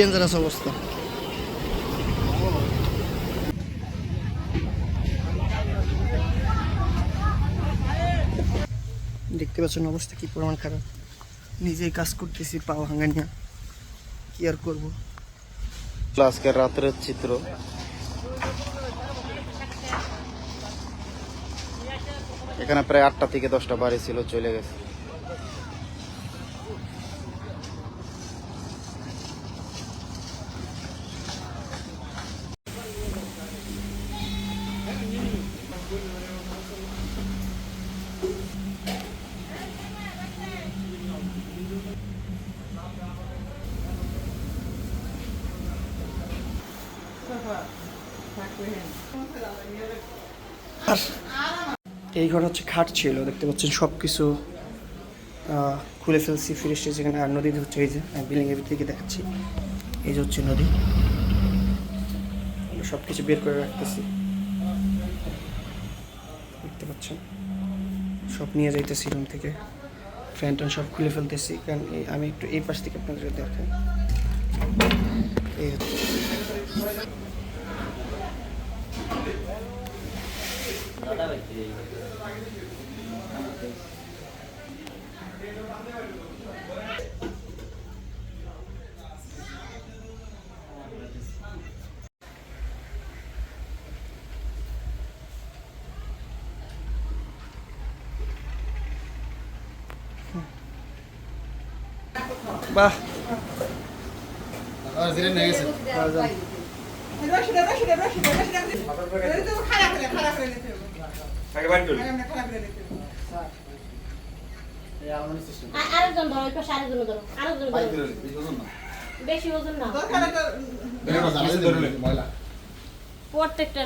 Dangerous অবস্থা। দেখতে পাচ্ছেন অবস্থা কি পরিমাণ খারাপ। নিজেই কাজ করতেছি, পা ভাঙা কি আর করব? আজকের রাত্রের চিত্র। এখানে প্রায় আটটা থেকে দশটা বাড়ি ছিল, চলে গেছে। এই ঘর হচ্ছে খাট ছিল, দেখতে পাচ্ছেন সব কিছু খুলে ফেলছি ফিরে এসেছি এখানে আর নদী হচ্ছে এই যে বিল্ডিং এর দিকে দেখাচ্ছি। এই যে হচ্ছে নদী। সব কিছু বের করে রাখতেছি। দেখতে পাচ্ছেন? সব নিয়ে যাইতেছি রুম থেকে। ফ্যান ট্যান সব খুলে ফেলতেছি। কারণ আমি একটু এই পাশ থেকে আপনাদের দেখাই। এই হচ্ছে। বাহ। বাজান। রশিদে রশিদে রশিদে রশিদে রশিদে। খারাপ করে খারাপ করে আরেকজন ধরো আরেকজন ধরো আরেকজন ধরো। বেশি ওজন না। প্রত্যেকটা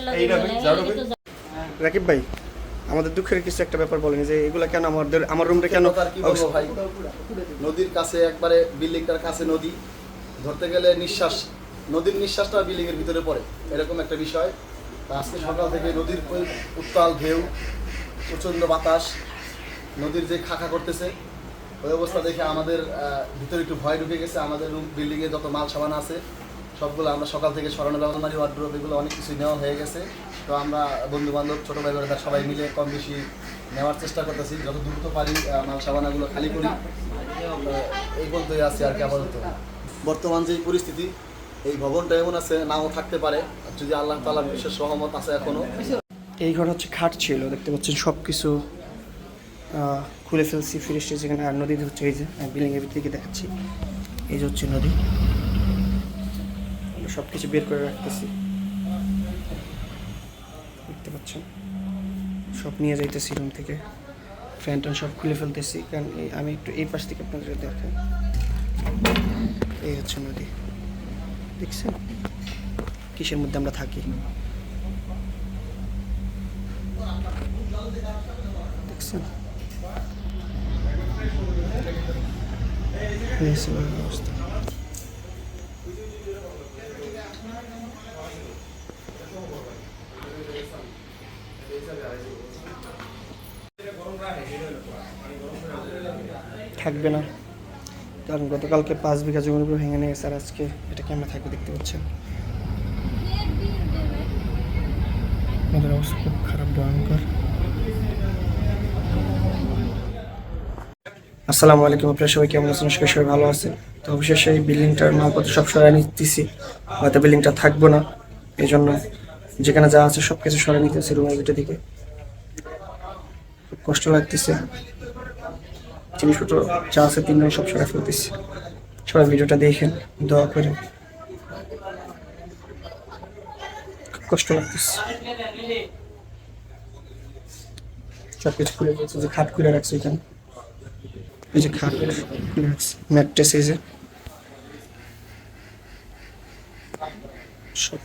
রাকিব ভাই আমাদের দুঃখের কিছু একটা ব্যাপার বলেন যে এগুলো কেন আমাদের আমার রুমটা কেন নদীর কাছে একবারে বিল্ডিংটার কাছে নদী। ধরতে গেলে নিঃশ্বাস নদীর নিঃশ্বাসটা বিল্ডিং এর ভিতরে পড়ে। এরকম একটা বিষয়। আজকে সকাল থেকে নদীর উত্তাল ঢেউ, প্রচণ্ড বাতাস, নদীর যে খাখা করতেছে, ওই অবস্থা দেখে আমাদের ভিতরে একটু ভয় ঢুকে গেছে। আমাদের রুম বিল্ডিংয়ে যত মাল সামান আছে, সবগুলো আমরা সকাল থেকে সরানোর ব্যবহারী ওয়ার্ড্রোপ এগুলো অনেক কিছু নেওয়া হয়ে গেছে। তো আমরা বন্ধু বান্ধব ছোটো ভাই বোনেরা সবাই মিলে কম বেশি নেওয়ার চেষ্টা করতেছি। যত দ্রুত পারি মাল সাবানাগুলো খালি করি। এই পর্যন্তই আছে আর কি আপাতত। বর্তমান যে পরিস্থিতি এই ভবনটা এমন আছে, নাও থাকতে পারে। যদি আল্লাহ তালা বিশেষ সহমত আছে এখনও। এই ঘর হচ্ছে খাট ছিল, দেখতে পাচ্ছেন সব কিছু খুলে ফেলছি ফিরে এসেছি এখানে আর নদী হচ্ছে এই যে বিল্ডিং এর দিকে দেখাচ্ছি। এই যে হচ্ছে নদী। সব কিছু বের করে রাখতেছি। দেখতে পাচ্ছেন? সব নিয়ে যাইতেছি রুম থেকে। ফ্যান ট্যান সব খুলে ফেলতেছি। কারণ আমি একটু এই পাশ থেকে আপনাদের দেখাই। এই হচ্ছে নদী। দেখছেন? কিসের মধ্যে আমরা থাকি? দেখছেন? থাকবে না। কারণ গতকালকে পাঁচ বিঘা জমির উপর ভেঙে নিয়ে স্যার আজকে এটা কেমন থাকবে দেখতে পাচ্ছেন? আমাদের অবস্থা খুব খারাপ, ভয়ঙ্কর। আসসালামু আলাইকুম, আপনারা সবাই কেমন আছেন? সবাই সবাই ভালো আছেন। তো অবশেষে এই বিল্ডিংটার মালপত্র সব সরাই নিতেছি। হয়তো বিল্ডিংটা থাকব না এই জন্য যেখানে যা আছে সব কিছু সরাই নিতেছি রুমের ভিতর দিকে। খুব কষ্ট লাগতেছে। জিনিসপত্র যা আছে তিনজন সব সরাই ফেলতেছি। সবাই ভিডিওটা দেখেন, দোয়া করে কষ্ট লাগতেছে। সব কিছু খুলে ফেলছে, যে খাট খুলে রাখছে এখানে। এই যে খাট খুলে রাখছে, ম্যাট্রেস এই যে। সব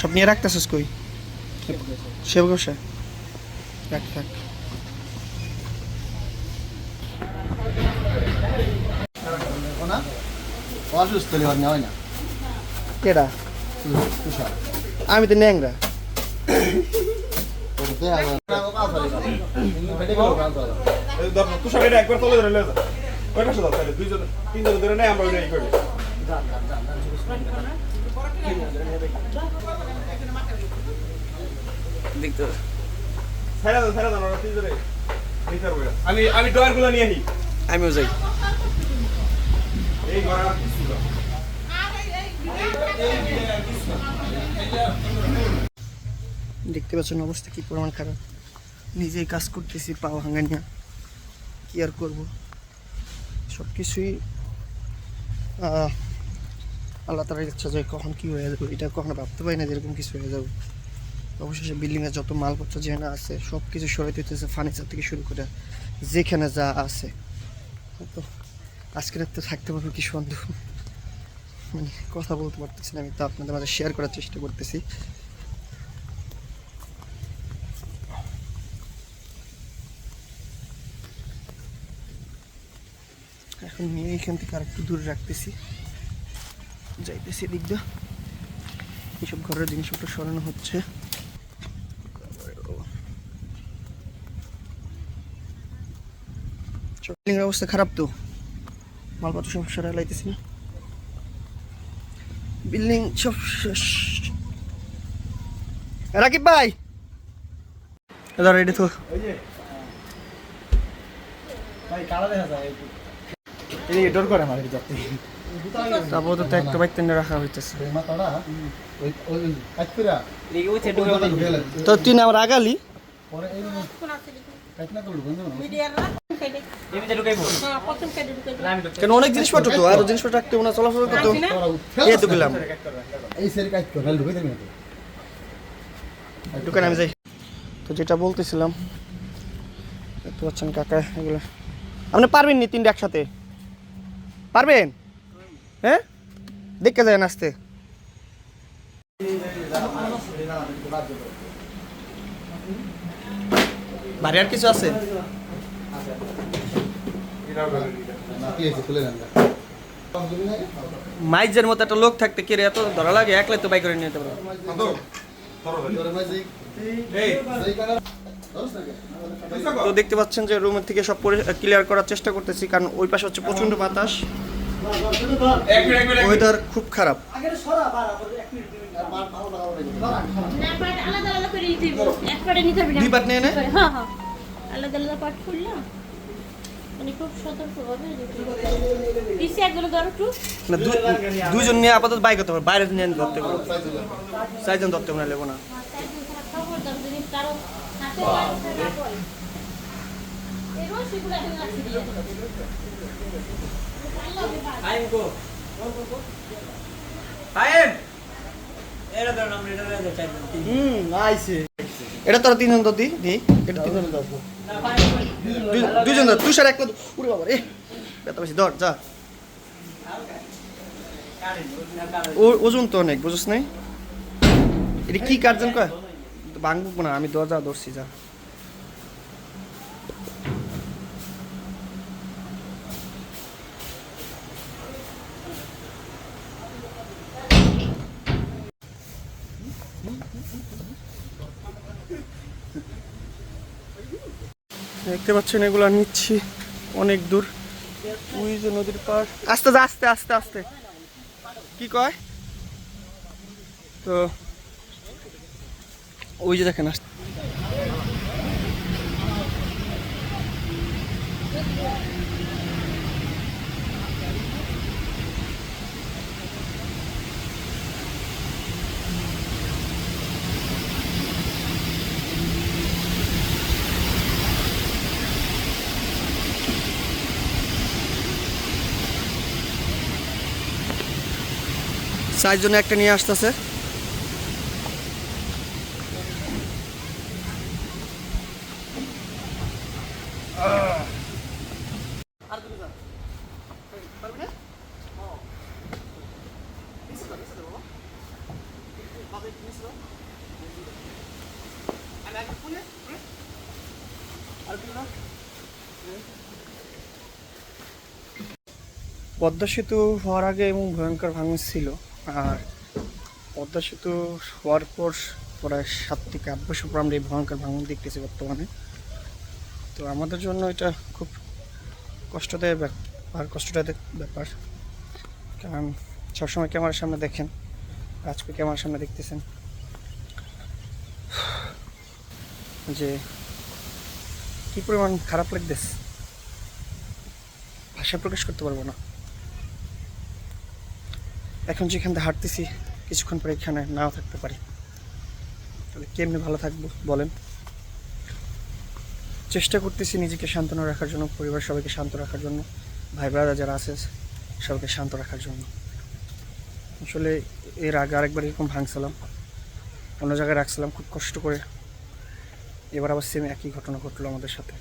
Csak miért rágtasz az kúj? Sebb gose. Rágtak. না? অসুস্থ হলে নেওয়াই না। কেডা? তুষার। আমি তো ন্যাংরা। তুষার এটা একবার তলে ধরে ওই পাশে দাও তাহলে দুইজন তিনজন ধরে নেই আমরা ওইটা ই করি। দেখতে ছেড়ে দাও ছেড়ে দাও তিনজনে। আমি আমি ডয়ারগুলো নিয়ে আমিও যাই। দেখতে পাচ্ছেন অবস্থা কি পরিমাণ খারাপ। নিজেই কাজ করতেছি পা ভাঙা নিয়ে কি আর করব? সব কিছুই আল্লাহ তালার ইচ্ছা যে কখন কি হয়ে যাবে, এটা কখনো ভাবতে পারি না যেরকম কিছু হয়ে যাবে। অবশেষে বিল্ডিংয়ে যত মালপত্র যেখানে আছে সব কিছু সরাই দিতেছে ফার্নিচার থেকে শুরু করে যেখানে যা আছে। আজকে রাতে থাকতে পারব কি সন্দেহ? মানে কথা বলতে পারতেছি না, আমি তো আপনাদের মাঝে শেয়ার করার চেষ্টা করতেছি। এখন নিয়ে এখান থেকে আরেকটু দূরে রাখতেছি। যাইতেছি দিকটা এইসব ঘরের জিনিসপত্র সরানো হচ্ছে। অবস্থা খারাপ তো? মালপত্র সব সরাই লাইতেছি না। বিল্ডিং সব শেষ। রাকিব ভাই। এবার রেডি তো। তারপর একটা বাইক রাখা হইতেছে। তো তুই না আমার আগালি কেন অনেক জিনিসপত্র তো আর জিনিসপত্র রাখতে না চলাফল করতো আছি না? এই তো গেলাম। এই সের কাজ করে ঢুকে দেবে দোকানে আমি যাই। তো যেটা বলতেছিলাম দেখতে পাচ্ছেন কাকা এগুলো। আপনি পারবেন নি তিনটে একসাথে? পারবেন? হ্যাঁ? দেখতে যায় আসতে। বাড়ি আর কিছু আছে? মাইজের মতো একটা লোক থাকতে কে রে এত ধরা লাগে? একলাই তো বাই করে পারব। এই তো দেখতে পাচ্ছেন যে রুমের থেকে সব ক্লিয়ার করার চেষ্টা করতেছি কারণ ওই পাশে হচ্ছে প্রচণ্ড বাতাস। ওয়েদার খুব খারাপ। আলাদা আলাদা করে নিতে হবে এক পার্টে নিতে হবে দুই part নিয়ে নে? হ্যাঁ হ্যাঁ আলাদা আলাদা পার্ট খুললাম মানে খুব সতর্ক হবে পিছিয়ে একজন ধরো একটু না, দু- দুইজন নিয়ে আপাতত বাইক করতে পারব বাইরে নিয়ে ধরতে পারব চারজন ধরতে পারব না লেবো না। একজন হুম আইছে। এটা তোরা তিনজন তো দি দি এটা তিনজন দুই- দুইজন ধর তুষার এক উড়ে বাবা রে ব্যথা বেশি ধর যা। ওজন তো অনেক বুঝছ নাই? এটা কি কার্জন কয়? ভাঙবো না আমি দরজা ধরছি যা। দেখতে পাচ্ছেন এগুলো নিচ্ছি অনেক দূর। ওই যে নদীর পার আস্তে আস্তে আস্তে আস্তে। কি কয়? তো ওই যে দেখেন আস্তে চারজনে একটা নিয়ে আসতেছে। পদ্মা সেতু হওয়ার আগে এবং ভয়ঙ্কর ভাঙন ছিল। আর পদ্মা সেতু হওয়ার পর প্রায় সাত থেকে আট বছর পর আমরা এই ভয়ঙ্কর ভাঙন দেখতেছি বর্তমানে। তো আমাদের জন্য এটা খুব কষ্টদায়ক ব্যাপার কষ্টদায়ক ব্যাপার। কারণ সবসময় ক্যামেরার সামনে দেখেন, আজকে ক্যামেরার সামনে দেখতেছেন। যে কি পরিমাণ খারাপ লাগতেছে, ভাষা প্রকাশ করতে পারব না। এখন যেখান থেকে হাঁটতেছি, কিছুক্ষণ পরে এখানে নাও থাকতে পারি। তাহলে কেমনি ভালো থাকব, বলেন? চেষ্টা করতেছি নিজেকে শান্তনা রাখার জন্য, পরিবার সবাইকে শান্ত রাখার জন্য, ভাই ব্রাদার যারা আছে, সবাইকে শান্ত রাখার জন্য। আসলে এর আগে আরেকবার এরকম ভাঙছিলাম, অন্য জায়গায় রাখছিলাম, খুব কষ্ট করে। এবার আবার সেম একই ঘটনা ঘটলো আমাদের সাথে।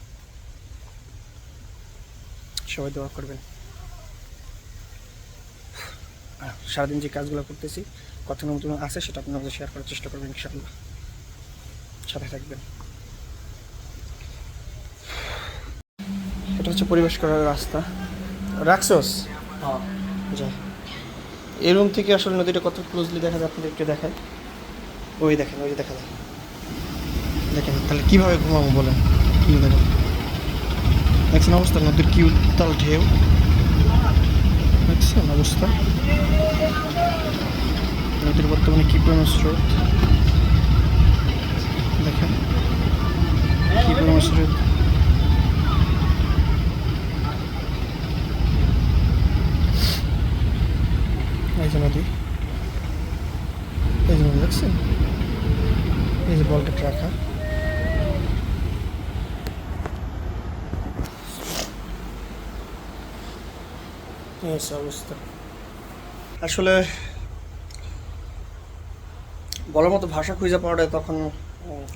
সবাই দোয়া করবেন আর সারাদিন যে কাজগুলো করতেছি কত নতুন আছে সেটা মধ্যে শেয়ার করার চেষ্টা করবেন ইনশাআল্লাহ। সাথে থাকবেন। এটা হচ্ছে পরিবেশ করার রাস্তা। রাখছোস যা এই রুম থেকে আসলে নদীটা কত ক্লোজলি দেখা যায় আপনাদের একটু দেখায় ওই দেখেন ওই দেখা যায়। দেখেন তাহলে কীভাবে ঘুমাবো বলেন? কী দেখেন? দেখছেন অবস্থা? নদীর কি উত্তাল ঢেউ। দেখছেন অবস্থা। নদীর বর্তমানে কি পরিমাণ স্রোত দেখেন। কি পরিমাণ স্রোত এই যে নদী। এই যে নদী, দেখছেন? এই যে বলটা রাখা অবস্থা। আসলে বলার মতো ভাষা খুঁজে পাওয়াটা তখন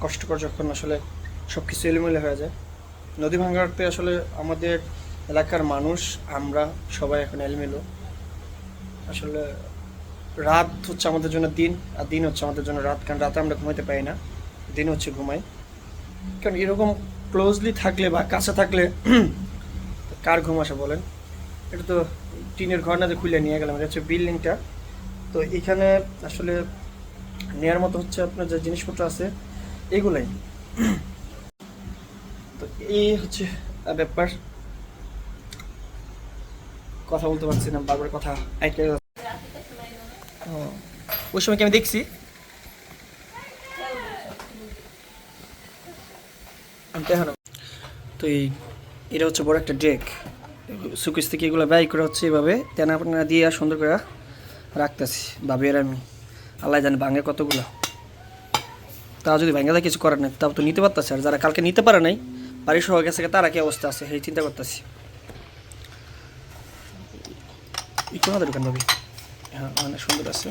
কষ্টকর যখন আসলে সব কিছু এলোমেলো হয়ে যায়। নদী ভাঙাতে আসলে আমাদের এলাকার মানুষ, আমরা সবাই এখন এলোমেলো। আসলে রাত হচ্ছে আমাদের জন্য দিন, আর দিন হচ্ছে আমাদের জন্য রাত, কারণ রাতে আমরা ঘুমাইতে পারি না। দিন হচ্ছে ঘুমাই। কারণ এরকম ক্লোজলি থাকলে বা কাছে থাকলে, কার ঘুম আসে বলেন? এটা তো টিনের ঘর না যে খুলে নিয়ে গেলাম এটা হচ্ছে বিল্ডিংটা। তো এখানে আসলে নেয়ার মতো হচ্ছে আপনার যে জিনিসপত্র আছে এগুলাই। তো এই হচ্ছে ব্যাপার। কথা বলতে পারছি না বারবার কথা আইকে ও, ওই সময় কি আমি দেখছি? তো এই এটা হচ্ছে বড় একটা ডেক। সুকেশ থেকে এগুলো ব্যয় করা হচ্ছে এভাবে তেনা আপনারা দিয়ে আর সুন্দর করে রাখতেছি। ভাবি আর আমি। আল্লাহ জানে ভাঙে কতগুলো। তাও যদি ভাঙে কিছু করার নেই, তাও তো নিতে পারতেছে। আর যারা কালকে নিতে পারে নাই, বাড়ির সহ গেছে তারা কি অবস্থা আছে, সেই চিন্তা করতেছি। আমাদের দোকান ভাবি হ্যাঁ অনেক সুন্দর আছে।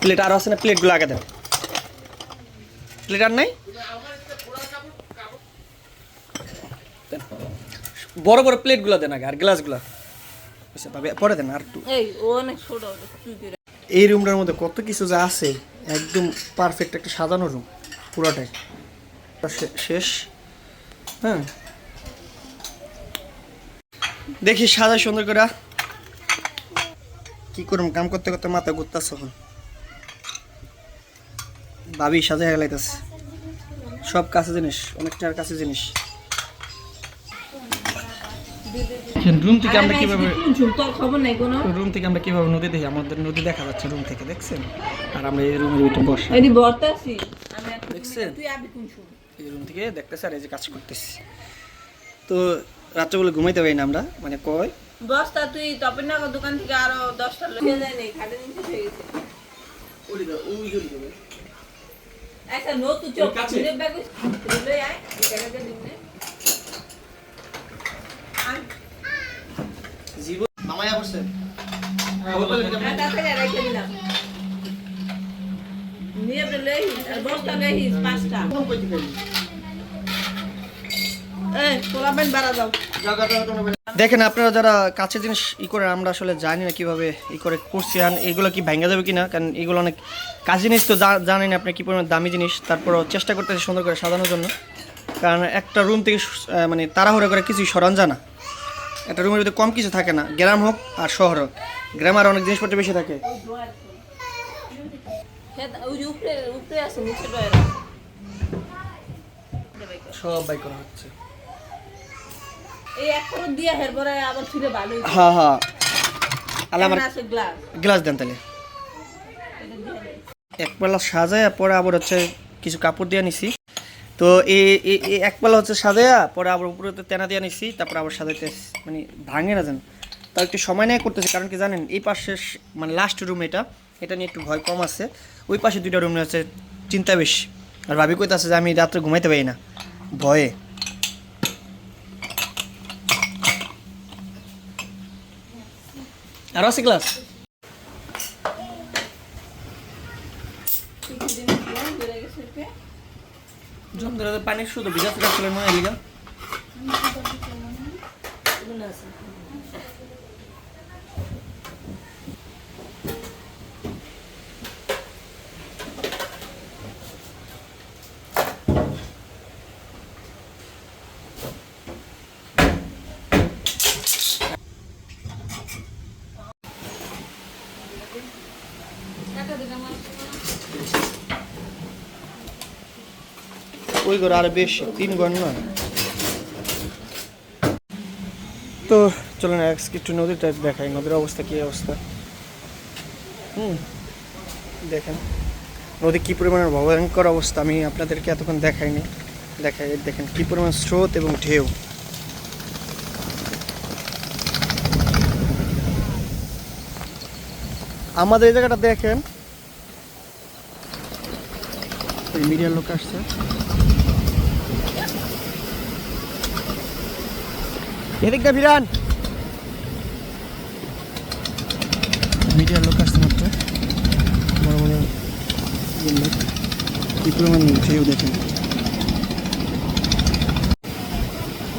প্লেট আরও আছে না? প্লেটগুলো আগে দেন। প্লেট আর নাই? বড় বড় প্লেটগুলো দেন আগে আর গ্লাসগুলো। আচ্ছা ভাবি পরে দেন আর একটু। এই রুমটার মধ্যে কত কিছু যা আছে একদম পারফেক্ট একটা সাজানো রুম পুরোটাই। শেষ হ্যাঁ। দেখি সাজা সুন্দর করে। কি করুম কাম করতে করতে মাথা ঘুরতেছে এখন। ভাবি সাজা হেলাইতেছে। সব কাছে জিনিস অনেকটার কাছে জিনিস। রুম থেকে আমরা কীভাবে খবর নাই কোনো? রুম থেকে আমরা কীভাবে নদী দেখি? আমাদের নদী দেখা যাচ্ছে রুম থেকে দেখছেন? আর আমরা এই রুমের ভিতরে বসে। বর্তাছি। দেখছেন? এই রুম থেকে দেখতেছি আর এই যে কাজ করতেছি। তো রাত্রেবেলা ঘুমাইতে পারি না আমরা? মানে কয় বস্তা তুই তপন নগর দোকান থেকে আরও দশটা লোক যায় নেই খাটে নিচে হয়ে গেছে। আচ্ছা নো তুই চোখ দিলে ব্যাগ লই আয় এই টাকাটা দিনে জীবন মামায়া বসে আর টাকা রেখে দিলাম দেখেন আপনারা যারা কাছে জিনিস ই করে আমরা আসলে জানি না কীভাবে ই করে করছি এগুলো কি ভেঙে যাবে কিনা, কারণ এগুলো অনেক কাজ জিনিস তো জানেন আপনি কি পরিমাণ দামি জিনিস, তারপরও চেষ্টা করতেছি সুন্দর করে সাজানোর জন্য। কারণ একটা রুম থেকে মানে তাড়াহুড়ো করে কিছুই সরান যায় না। একটা রুমের ভিতরে কম কিছু থাকে না গ্রাম হোক আর শহর হোক। গ্রাম আর অনেক জিনিসপত্র বেশি থাকে। সব বাই করা হচ্ছে। ভালো হ্যাঁ হ্যাঁ। আমার গ্লাস গ্লাস দেন তাহলে। সাজায় পরে আবার হচ্ছে কিছু কাপড় দিয়ে নিছি। তো এই এক পালা হচ্ছে সাজায়া, পরে আবার উপরে তো তেনা দিয়ে নিছি, তারপর আবার সাজাইতে মানে ভাঙে না যেন। তাও একটু সময় নিয়ে করতেছি, কারণ কি জানেন, এই পাশে মানে লাস্ট রুম এটা এটা নিয়ে একটু ভয় কম আছে। ওই পাশে দুইটা রুম হচ্ছে চিন্তা বেশি। আর ভাবি কইতাছে যে আমি রাত্রে ঘুমাইতে পারি না। ভয়ে। আর আছে ক্লাস জম ধরে পানি শুধু ভিজাতে ছিলেন মনে হয় ওই ঘর আরও বেশি, তিন ঘর নয়। তো চলুন আজকে একটু নদীটা দেখাই, নদীর অবস্থা কি অবস্থা? হুম, দেখেন। নদী কী পরিমাণের ভয়ঙ্কর অবস্থা, আমি আপনাদেরকে এতক্ষণ দেখাইনি। দেখাই, দেখেন কী পরিমাণ স্রোত এবং ঢেউ। আমাদের এই জায়গাটা দেখেন। মিডিয়ার লোক আসছে। এদিকটা ভিরান মিডিয়ার লোক আসছে মাত্র। বড় বড় ইয়ের লোক। কি পরিমাণ ঢেউ দেখেন।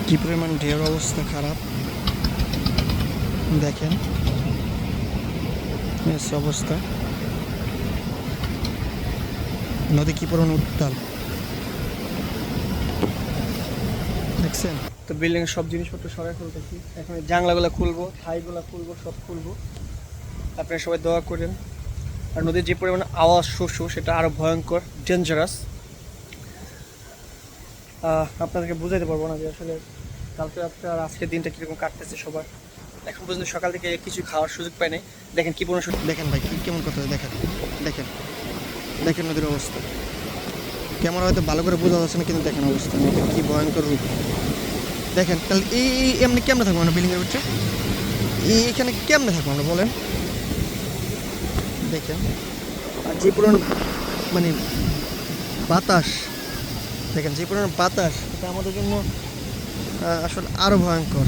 কি পরিমাণ ঢেউর অবস্থা খারাপ। দেখেন। অবস্থা। নদী কি পরিমাণ উত্তাল? দেখছেন? তো বিল্ডিং সব জিনিসপত্র ফেলতেছি এখন এই জানলাগুলো খুলবো ঠাইগুলো খুলবো, সব খুলবো। আপনারা সবাই দোয়া করেন। আর নদীর যে পরিমাণ আওয়াজ শস্য সেটা আরও ভয়ঙ্কর ডেঞ্জারাস আপনাদেরকে বুঝাইতে পারব না যে আসলে কালকে রাত্রে আর আজকের দিনটা কীরকম কাটতেছে সবার। এখন পর্যন্ত সকাল থেকে কিছু খাওয়ার সুযোগ পাই নাই। দেখেন কি পরিমাণ দেখেন ভাই, কি কেমন কথা দেখেন। দেখেন। দেখেন নদীর অবস্থা। ক্যামেরা হয়তো ভালো করে বোঝা যাচ্ছে না, কিন্তু দেখেন অবস্থা। কি ভয়ঙ্কর রূপ। দেখেন তাহলে এই এমনি কেমনে থাকব আমরা বিল্ডিংয়ের ভিতরে এই এখানে কেমনে থাকব আমরা বলেন? দেখেন। আর যে পরিমাণ মানে বাতাস দেখেন যে পরিমাণ বাতাস এটা আমাদের জন্য আসলে আরও ভয়ঙ্কর।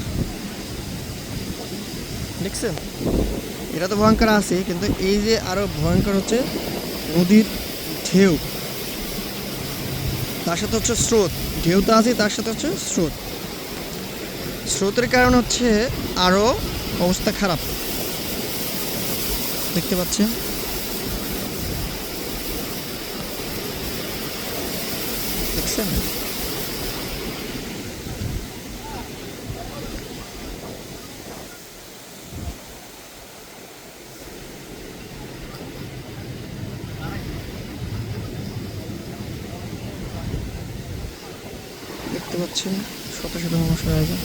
দেখছেন? এটা তো ভয়ঙ্কর আছে কিন্তু এই যে আরও ভয়ঙ্কর হচ্ছে নদীর ঢেউ। তার সাথে হচ্ছে স্রোত ঢেউ তো আছে তার সাথে হচ্ছে স্রোত। স্রোতের কারণ হচ্ছে আরও অবস্থা খারাপ। দেখতে পাচ্ছেন? দেখছেন? দেখতে পাচ্ছেন? শত শত মানুষের আয়োজন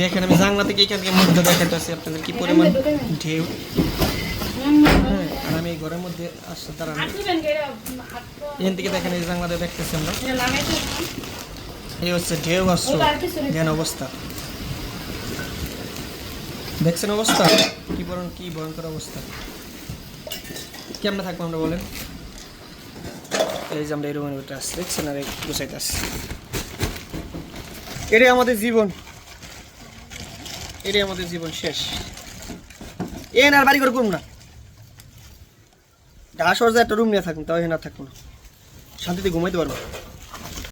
দেখেন, আমি জানলা থেকে এখান থেকে মধ্যে দেখাতেছি আপনাদের কি পরিমাণ ঢেউ। হ্যাঁ আর আমি এই ঘরের মধ্যে আসছে তারা এখান থেকে দেখেন, এই জানলাতে দেখতেছি আমরা। এই হচ্ছে ঢেউ আসছো। ধ্যান অবস্থা। দেখছেন অবস্থা? কি বরং কি ভয়ঙ্কর অবস্থা। কেমনে থাকব আমরা বলেন? এই যে আমরা ভিতরে আসছি, দেখছেন? আর গুছাইতে আসছি। এটাই আমাদের জীবন। এটাই আমাদের জীবন শেষ। এন আর বাড়ি করে করুন না। ঢাস একটা রুম নিয়ে থাকুন তাও এখানে আর থাকুন শান্তিতে ঘুমাইতে পারব